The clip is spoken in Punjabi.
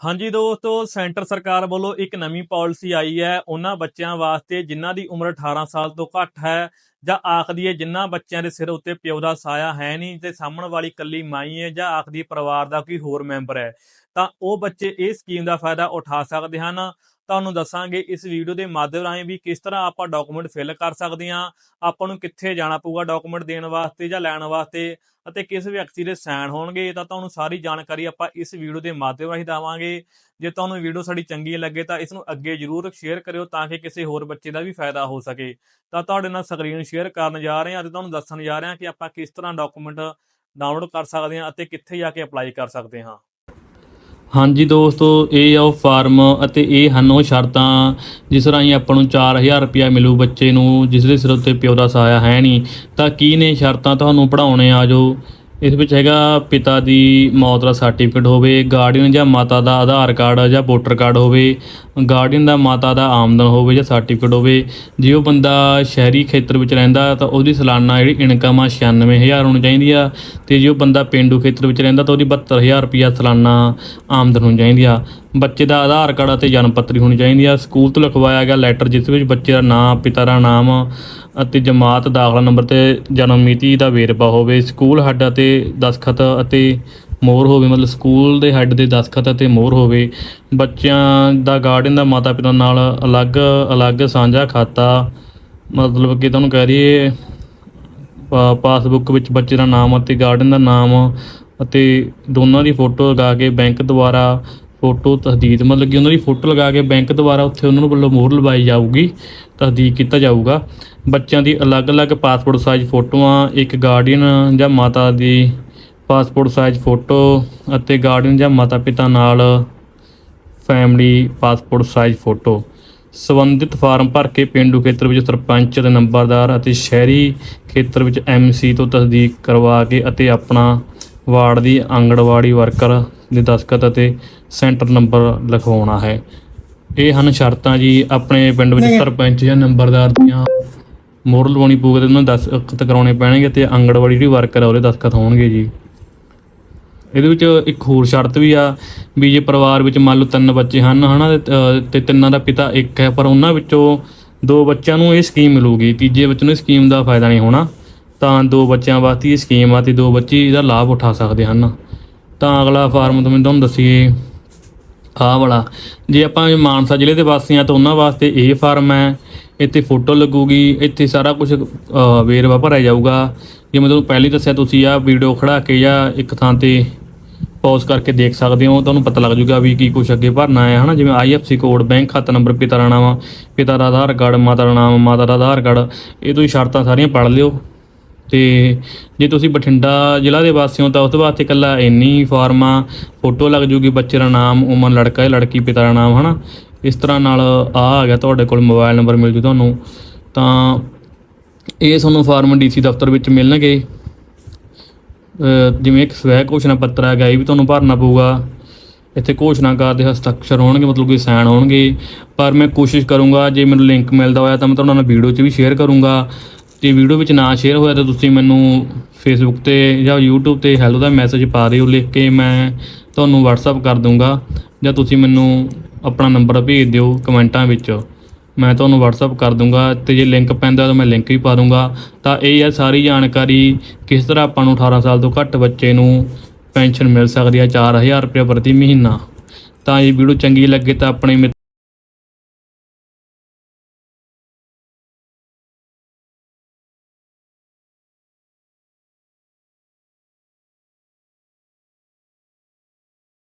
ਹਾਂਜੀ ਦੋਸਤੋ, ਸੈਂਟਰ ਸਰਕਾਰ ਵੱਲੋਂ ਇੱਕ ਨਵੀਂ ਪਾਲਿਸੀ ਆਈ ਹੈ। ਉਹਨਾਂ ਬੱਚਿਆਂ ਵਾਸਤੇ ਜਿਨ੍ਹਾਂ ਦੀ ਉਮਰ 18 ਸਾਲ ਤੋਂ ਘੱਟ ਹੈ ਜਾਂ ਆਖਦੀ ਹੈ ਜਿਨ੍ਹਾਂ ਬੱਚਿਆਂ ਦੇ ਸਿਰ ਉੱਤੇ ਪਿਓ ਦਾ ਸਾਇਆ ਹੈ ਨਹੀਂ ਤੇ ਸਾਹਮਣ ਵਾਲੀ ਕੱਲੀ ਮਾਈ ਹੈ ਜਾਂ ਆਖਦੀ ਪਰਿਵਾਰ ਦਾ ਕੋਈ ਹੋਰ ਮੈਂਬਰ ਹੈ। ਤਾਂ ਉਹ ਬੱਚੇ ਇਹ ਸਕੀਮ ਦਾ ਫਾਇਦਾ ਉਠਾ ਸਕਦੇ ਹਨ। ਤੁਹਾਨੂੰ ਦੱਸਾਂਗੇ ਇਸ ਵੀਡੀਓ ਦੇ ਮਾਧਿਅਮ ਰਾਹੀਂ ਵੀ ਕਿਸ ਤਰ੍ਹਾਂ ਆਪਾਂ ਡਾਕੂਮੈਂਟ ਫਿਲ ਕਰ ਸਕਦੇ ਹਾਂ, ਆਪਾਂ ਨੂੰ ਕਿੱਥੇ ਜਾਣਾ ਪਊਗਾ ਡਾਕੂਮੈਂਟ ਦੇਣ ਵਾਸਤੇ ਜਾਂ ਲੈਣ ਵਾਸਤੇ ਅਤੇ ਕਿਸ ਵਿਅਕਤੀ ਦੇ ਸਾਈਨ ਹੋਣਗੇ, ਤਾਂ ਤੁਹਾਨੂੰ ਸਾਰੀ ਜਾਣਕਾਰੀ ਆਪਾਂ ਇਸ ਵੀਡੀਓ ਦੇ ਮਾਧਿਅਮ ਰਾਹੀਂ ਦੇਵਾਂਗੇ। ਜੇ ਤੁਹਾਨੂੰ ਵੀਡੀਓ ਸਾਡੀ ਚੰਗੀ ਲੱਗੇ ਤਾਂ ਇਸ ਨੂੰ ਅੱਗੇ ਜਰੂਰ ਸ਼ੇਅਰ ਕਰਿਓ ਤਾਂ ਕਿ ਕਿਸੇ ਹੋਰ ਬੱਚੇ ਦਾ ਵੀ ਫਾਇਦਾ ਹੋ ਸਕੇ। ਤਾਂ ਤੁਹਾਡੇ ਨਾਲ ਸਕਰੀਨ ਸ਼ੇਅਰ ਕਰਨ ਜਾ ਰਹੇ ਹਾਂ ਅਤੇ ਤੁਹਾਨੂੰ ਦੱਸਣ ਜਾ ਰਹੇ ਹਾਂ ਕਿ ਆਪਾਂ ਕਿਸ ਤਰ੍ਹਾਂ ਡਾਕੂਮੈਂਟ ਡਾਊਨਲੋਡ ਕਰ ਸਕਦੇ ਹਾਂ ਅਤੇ ਕਿੱਥੇ ਜਾ ਕੇ ਅਪਲਾਈ ਕਰ ਸਕਦੇ ਹਾਂ। ਹਾਂਜੀ ਦੋਸਤੋ, ਇਹ ਆ ਉਹ ਫਾਰਮ ਅਤੇ ਇਹ ਹਨ ਉਹ ਸ਼ਰਤਾਂ, ਜਿਸ ਰਾਹੀਂ ਆਪਾਂ ਨੂੰ 4000 ਰੁਪਇਆ ਮਿਲੂ ਬੱਚੇ ਨੂੰ ਜਿਸ ਦੇ ਸਿਰ ਉੱਤੇ ਪਿਓ ਦਾ ਸਾਇਆ ਹੈ ਨਹੀਂ। ਤਾਂ ਕੀ ਨੇ ਸ਼ਰਤਾਂ ਤੁਹਾਨੂੰ ਪੜਾਉਣੇ ਆ ਜੋ? ਇਸ ਵਿੱਚ ਹੈਗਾ ਪਿਤਾ ਦੀ ਮੌਤ ਦਾ ਸਰਟੀਫਿਕੇਟ ਹੋਵੇ ਗਾਰਡੀਅਨ ਜਾਂ ਮਾਤਾ ਦਾ ਆਧਾਰ ਕਾਰਡ ਜਾਂ ਵੋਟਰ ਕਾਰਡ ਹੋਵੇ ਗਾਰਡੀਅਨ ਦਾ ਮਾਤਾ ਦਾ ਆਮਦਨ ਹੋਵੇ ਜਾਂ ਸਰਟੀਫਿਕੇਟ ਹੋਵੇ, ਜੇ ਉਹ ਬੰਦਾ ਸ਼ਹਿਰੀ ਖੇਤਰ ਵਿੱਚ ਰਹਿੰਦਾ ਤਾਂ ਉਹਦੀ ਸਾਲਾਨਾ ਜਿਹੜੀ ਇਨਕਮ ਆ 96000 ਹੋਣੀ ਚਾਹੀਦੀ ਆ ਤੇ ਜੇ ਉਹ ਬੰਦਾ ਪਿੰਡੂ ਖੇਤਰ ਵਿੱਚ ਰਹਿੰਦਾ ਤਾਂ ਉਹਦੀ 72000 ਰੁਪਇਆ ਸਾਲਾਨਾ ਆਮਦਨ ਹੋਣੀ ਚਾਹੀਦੀ ਆ। ਬੱਚੇ ਦਾ ਆਧਾਰ ਕਾਰਡ ਅਤੇ ਜਨਮ ਪੱਤਰੀ ਹੋਣੀ ਚਾਹੀਦੀ ਆ। ਸਕੂਲ ਤੋਂ ਲਿਖਵਾਇਆ ਗਿਆ ਲੈਟਰ ਜਿਸ ਵਿੱਚ ਬੱਚੇ ਦਾ ਨਾਮ, ਪਿਤਾ ਦਾ ਨਾਮ ਅਤੇ ਜਮਾਤ, ਦਾਖਲਾ ਨੰਬਰ ਤੇ ਜਨਮ ਮਿਤੀ ਦਾ ਵੇਰਵਾ ਹੋਵੇ। ਸਕੂਲ ਹੈੱਡ ਅਤੇ ਦਸਖਤ ਅਤੇ ਮੋਹਰ ਹੋਵੇ। ਮਤਲਬ ਸਕੂਲ ਦੇ ਹੈੱਡ ਦੇ ਦਸਖਤ ਅਤੇ ਮੋਹਰ ਹੋਵੇ। ਬੱਚਿਆਂ ਦਾ ਗਾਰਡੀਅਨ ਦਾ ਮਾਤਾ ਪਿਤਾ ਨਾਲ ਅਲੱਗ ਅਲੱਗ ਸਾਂਝਾ ਖਾਤਾ। ਮਤਲਬ ਕਿ ਤੁਹਾਨੂੰ ਕਹਿ ਰਹੀਏ ਪਾਸਬੁੱਕ ਵਿੱਚ ਬੱਚੇ ਦਾ ਨਾਮ ਅਤੇ ਗਾਰਡੀਅਨ ਦਾ ਨਾਮ ਅਤੇ ਦੋਨਾਂ ਦੀ ਫੋਟੋ ਲਗਾ ਕੇ ਬੈਂਕ ਦੁਆਰਾ ਫੋਟੋ ਤਸਦੀਕ ਮਤਲਬ ਕਿ ਉਹਨਾਂ ਦੀ ਫੋਟੋ ਲਗਾ ਕੇ ਬੈਂਕ ਦੁਆਰਾ ਉੱਥੇ ਉਹਨਾਂ ਨੂੰ ਵੱਲੋਂ ਮੋਹਰ ਲਵਾਈ ਜਾਊਗੀ ਤਸਦੀਕ ਕੀਤਾ ਜਾਊਗਾ। ਬੱਚਿਆਂ ਦੀ ਅਲੱਗ-ਅਲੱਗ ਪਾਸਪੋਰਟ ਸਾਈਜ਼ ਫੋਟੋਆਂ, ਇੱਕ ਗਾਰਡੀਅਨ ਜਾਂ ਮਾਤਾ ਦੀ ਪਾਸਪੋਰਟ ਸਾਈਜ਼ ਫੋਟੋ ਅਤੇ ਗਾਰਡੀਅਨ ਜਾਂ ਮਾਤਾ ਪਿਤਾ ਨਾਲ ਫੈਮਿਲੀ ਪਾਸਪੋਰਟ ਸਾਈਜ਼ ਫੋਟੋ। ਸੰਬੰਧਿਤ ਫਾਰਮ ਭਰ ਕੇ ਪਿੰਡੂ ਖੇਤਰ ਵਿੱਚ ਸਰਪੰਚ ਅਤੇ ਨੰਬਰਦਾਰ ਅਤੇ ਸ਼ਹਿਰੀ ਖੇਤਰ ਵਿੱਚ ਐਮਸੀ ਤੋਂ ਤਸਦੀਕ ਕਰਵਾ ਕੇ ਅਤੇ ਆਪਣਾ ਵਾਰਡ ਦੀ ਆਂਗਣਵਾੜੀ ਵਰਕਰ ਦੇ ਦਸਤਖਤ ਅਤੇ ਸੈਂਟਰ ਨੰਬਰ ਲਿਖਵਾਉਣਾ ਹੈ। ਇਹ ਹਨ ਸ਼ਰਤਾਂ ਜੀ ਆਪਣੇ ਪਿੰਡ ਵਿੱਚ ਸਰਪੰਚ ਜਾਂ ਨੰਬਰਦਾਰ ਦੀਆਂ ਮੋਹਰ ਲਵਾਉਣੀ ਪਊਗੀ ਤੇ ਉਹਨਾਂ ਦਸਤਖਤ ਕਰਾਉਣੇ ਪੈਣਗੇ ਤੇ ਆਂਗਣਵਾੜੀ ਜਿਹੜੀ ਵਰਕਰ ਆ ਉਹਦੇ ਦਸਤਖਤ ਹੋਣਗੇ ਜੀ। ਇਹਦੇ ਵਿੱਚ ਇੱਕ ਹੋਰ ਸ਼ਰਤ ਵੀ ਆ ਵੀ ਜੇ ਪਰਿਵਾਰ ਵਿੱਚ ਮੰਨ ਲਓ ਤਿੰਨ ਬੱਚੇ ਹਨ ਹਨਾ ਤੇ, ਤਿੰਨਾਂ ਦਾ ਪਿਤਾ ਇੱਕ ਹੈ ਪਰ ਉਹਨਾਂ ਵਿੱਚੋਂ ਦੋ ਬੱਚਿਆਂ ਨੂੰ ਇਹ ਸਕੀਮ ਮਿਲੂਗੀ। ਤੀਜੇ ਬੱਚੇ ਨੂੰ ਸਕੀਮ ਦਾ ਫਾਇਦਾ ਨਹੀਂ ਹੋਣਾ ਤਾਂ ਦੋ ਬੱਚਿਆਂ ਵਾਸਤੇ ਇਹ ਸਕੀਮ ਆ ਤੇ ਦੋ ਬੱਚੇ ਇਹਦਾ ਲਾਭ ਉਠਾ ਸਕਦੇ ਹਨ। ਤਾਂ ਅਗਲਾ ਫਾਰਮ ਤੁਹਾਨੂੰ ਦੱਸੀਏ। ਆਹ ਵਾਲਾ। ਜੇ ਆਪਾਂ ਮਾਨਸਾ ਜ਼ਿਲ੍ਹੇ ਦੇ ਵਾਸੀ ਹਾਂ ਤਾਂ ਉਹਨਾਂ ਵਾਸਤੇ ਇਹ ਫਾਰਮ ਹੈ। ਇੱਥੇ ਫੋਟੋ ਲੱਗੂਗੀ। ਇੱਥੇ ਸਾਰਾ ਕੁਝ ਵੇਰਵਾ ਭਰਿਆ ਜਾਊਗਾ। ਜਿਵੇਂ ਤੁਹਾਨੂੰ ਪਹਿਲੀ ਦੱਸਿਆ, ਤੁਸੀਂ ਆ ਵੀਡੀਓ ਖੜਾ ਕੇ ਜਾਂ ਇੱਕ ਥਾਂ ਤੇ ਪੌਜ਼ ਕਰਕੇ ਦੇਖ ਸਕਦੇ ਹੋ। ਤੁਹਾਨੂੰ ਪਤਾ ਲੱਗ ਜੂਗਾ ਵੀ ਕੀ ਕੁਝ ਅੱਗੇ ਭਰਨਾ ਹੈ, ਹਨਾ? ਜਿਵੇਂ ਆਈਐਫਸੀ ਕੋਡ ਬੈਂਕ ਖਾਤਾ ਨੰਬਰ ਪਿਤਾ ਦਾ ਨਾਮ, ਪਿਤਾ ਦਾ ਆਧਾਰ ਕਾਰਡ, ਮਾਤਾ ਦਾ ਨਾਮ, ਮਾਤਾ ਦਾ ਆਧਾਰ ਕਾਰਡ। ਇਹ ਤੁਸੀਂ ਸ਼ਰਤਾਂ ਸਾਰੀਆਂ ਪੜ੍ਹ ਲਿਓ। ਤੇ ਜੇ ਤੁਸੀਂ ਬਠਿੰਡਾ ਜ਼ਿਲ੍ਹਾ ਦੇ ਵਾਸੀ ਹੋ ਤਾਂ ਉਸ ਤੋਂ ਵਾਸਤੇ ਇਕੱਲਾ ਇੰਨੀ ਫਾਰਮਾਂ ਫੋਟੋ ਲੱਗ ਜੂਗੀ ਬੱਚੇ ਦਾ ਨਾਮ, ਉਮਰ, ਲੜਕਾ ਹੈ ਲੜਕੀ, ਪਿਤਾ ਦਾ ਨਾਮ, ਹਨਾ? ਇਸ ਤਰ੍ਹਾਂ ਨਾਲ ਆ ਆ ਗਿਆ ਤੁਹਾਡੇ ਕੋਲ ਮੋਬਾਈਲ ਨੰਬਰ ਮਿਲ ਜੂ ਤੁਹਾਨੂੰ। ਤਾਂ ਇਹ ਤੁਹਾਨੂੰ ਫਾਰਮ ਡੀਸੀ ਦਫ਼ਤਰ ਵਿੱਚ ਮਿਲਣਗੇ। ਜਿਵੇਂ ਇੱਕ ਸਵੈ ਘੋਸ਼ਣਾ ਪੱਤਰ ਹੈਗਾ, ਇਹ ਵੀ ਤੁਹਾਨੂੰ ਭਰਨਾ ਪਊਗਾ। ਇੱਥੇ ਘੋਸ਼ਣਾਕਾਰ ਦੇ ਹਸਤਾਖਰ ਹੋਣਗੇ, ਮਤਲਬ ਕਿ ਸਾਈਨ ਹੋਣਗੇ। ਪਰ ਮੈਂ ਕੋਸ਼ਿਸ਼ ਕਰੂੰਗਾ, ਜੇ ਮੈਨੂੰ ਲਿੰਕ ਮਿਲਦਾ ਹੋਇਆ ਤਾਂ ਮੈਂ ਤੁਹਾਨੂੰ ਨਾਲ ਵੀਡੀਓ 'ਚ ਵੀ ਸ਼ੇਅਰ ਕਰੂੰਗਾ। ਤੇ ਵੀਡੀਓ ਵਿੱਚ ਨਾ ਸ਼ੇਅਰ ਹੋਇਆ ਤਾਂ ਤੁਸੀਂ ਮੈਨੂੰ ਫੇਸਬੁੱਕ ਤੇ ਜਾਂ YouTube ਤੇ ਹੈਲੋ ਦਾ ਮੈਸੇਜ ਪਾ ਦਿਓ, ਲਿਖ ਕੇ ਮੈਂ ਤੁਹਾਨੂੰ WhatsApp ਕਰ ਦੂੰਗਾ ਜਾਂ ਤੁਸੀਂ ਮੈਨੂੰ ਆਪਣਾ ਨੰਬਰ ਭੇਜ ਦਿਓ ਕਮੈਂਟਾਂ ਵਿੱਚ। ਮੈਂ ਤੁਹਾਨੂੰ WhatsApp ਕਰ ਦੂੰਗਾ ਤੇ ਜੇ ਲਿੰਕ ਪੈਂਦਾ ਤਾਂ ਮੈਂ ਲਿੰਕ ਵੀ ਪਾ ਦੂੰਗਾ ਤਾਂ ਇਹ ਹੈ ਸਾਰੀ ਜਾਣਕਾਰੀ ਕਿਸ ਤਰ੍ਹਾਂ ਆਪਾਂ ਨੂੰ 18 ਸਾਲ ਤੋਂ ਘੱਟ ਬੱਚੇ ਨੂੰ ਪੈਨਸ਼ਨ ਮਿਲ ਸਕਦੀ ਹੈ 4000 ਰੁਪਏ ਪ੍ਰਤੀ ਮਹੀਨਾ। ਤਾਂ ਇਹ ਵੀਡੀਓ ਚੰਗੀ ਲੱਗੇ ਤਾਂ ਆਪਣੇ ਮਿੱਤ-